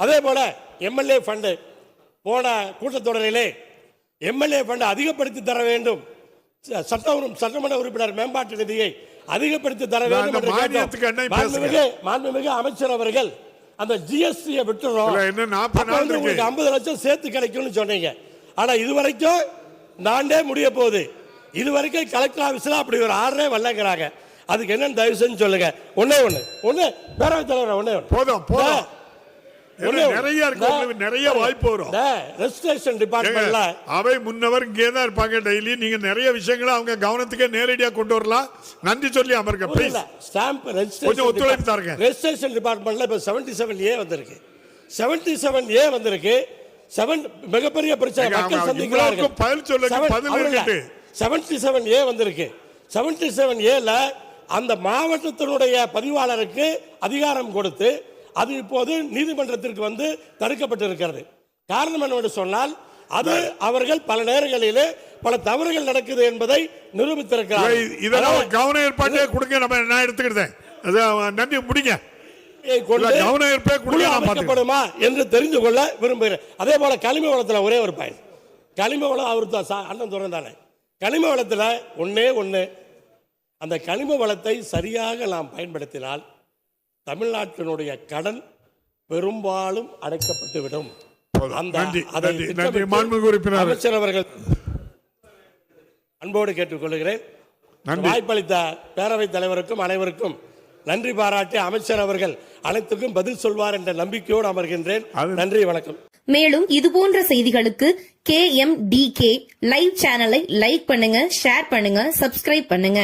அதே போல MLA fund போன கூட்டத்தொடரிலே எம்எல்ஏ ஃபண்டு அதிகப்படுத்தி தர வேண்டும். ச- சட்ட உறு- சட்டமன்ற உறுப்பினர் மேம்பாட்டு நிதியை அதிகப்படுத்தி தர வேண்டும். மாண்புமிகு அமைச்சர் அவர்கள் அந்த ஜிஎஸ்டியை விட்டுறோம். இல்ல, இன்னும் 40 அப்ப நாள் வந்து இருக்கு. உங்களுக்கு 50 லட்சம் சேர்த்து கிடைக்கும்னு சொன்னீங்க. ஆனா இது வரைக்கும் இந்த ஆண்டே முடிய போகுது. இது வரைக்கும் கலெக்டர் ஆபீஸ்ல அப்படி ஒரு ஆர்டரே வரலங்கிறாங்க. அதுக்கு என்னன்னு தயவு செஞ்சு சொல்லுங்க. ஒண்ணே ஒண்ணு. ஒண்ணு பேரவைத் தலைவர் ஒண்ணே ஒண்ணு. போதும் போதும். நிறைய இருக்கு நிறைய வாய்ப்பு வரும். ரெஜிஸ்ட்ரேஷன் டிபார்ட்மெண்ட்ல அவை முன்னவர் இங்கே தான் இருப்பாங்க டெய்லி நீங்க நிறைய விஷயங்களை அவங்க கவனத்துக்கே நேரடியா கொண்டு வரலாம். நன்றி சொல்லி அமருங்க ப்ளீஸ் ஸ்டாம்ப் கொஞ்சம் ஒத்துழைப்பு தாருங்க. ரெஜிஸ்ட்ரேஷன் டிபார்ட்மெண்ட்ல இப்ப 77 செவன் ஏ வந்திருக்கு. 77 செவன் ஏ வந்திருக்கு. செவன் மிகப்பெரிய பிரச்சனை மக்கள் சந்திக்கிறார்கள். பதில் சொல்லுங்க, பதில். செவன்டி செவன் ஏ வந்திருக்கு. செவன்டி செவன் ஏல அந்த மாவட்டத்தினுடைய பதிவாளருக்கு அதிகாரம் கொடுத்து அது இப்போது நீதிமன்றத்திற்கு வந்து தடுக்கப்பட்டிருக்கிறது. காரணம் என்னவென்று சொன்னால் அது அவர்கள் பல நேரங்களிலே பல தவறுகள் நடக்குது என்பதை நிரூபித்திருக்கிறார்கள். இதெல்லாம் கவன ஏற்பாட்டே கொடுங்க நம்ம நான் எடுத்துக்கிட்டேன். அது நன்றி முடிங்க. கவன நான் அமைக்கப்படுமா என்று தெரிந்து கொள்ள விரும்புகிறேன். அதே போல கனிம வளத்துல ஒரே ஒரு பயன் கனிம வளம் அவர் தான் அண்ணன் துறை தானே. கனிம வளத்துல ஒண்ணே ஒண்ணு. அந்த கனிம வளத்தை சரியாக நாம் பயன்படுத்தினால் தமிழ்நாட்டினுடைய கடன் பெரும்பாலும் அடைக்கப்பட்டுவிடும். அமைச்சர் அவர்கள் அன்போடு கேட்டுக்கொள்கிறேன். நன்றி. வாய்ப்பளித்த பேரவைத் தலைவருக்கும் அனைவருக்கும் நன்றி பாராட்டி அமைச்சர் அவர்கள் அனைத்துக்கும் பதில் சொல்வார் என்ற நம்பிக்கையோடு அமர்கின்றேன். நன்றி வணக்கம். மேலும் இது போன்ற செய்திகளுக்கு K M D K live சேனலை லைக் பண்ணுங்க ஷேர் பண்ணுங்க சப்ஸ்கிரைப் பண்ணுங்க.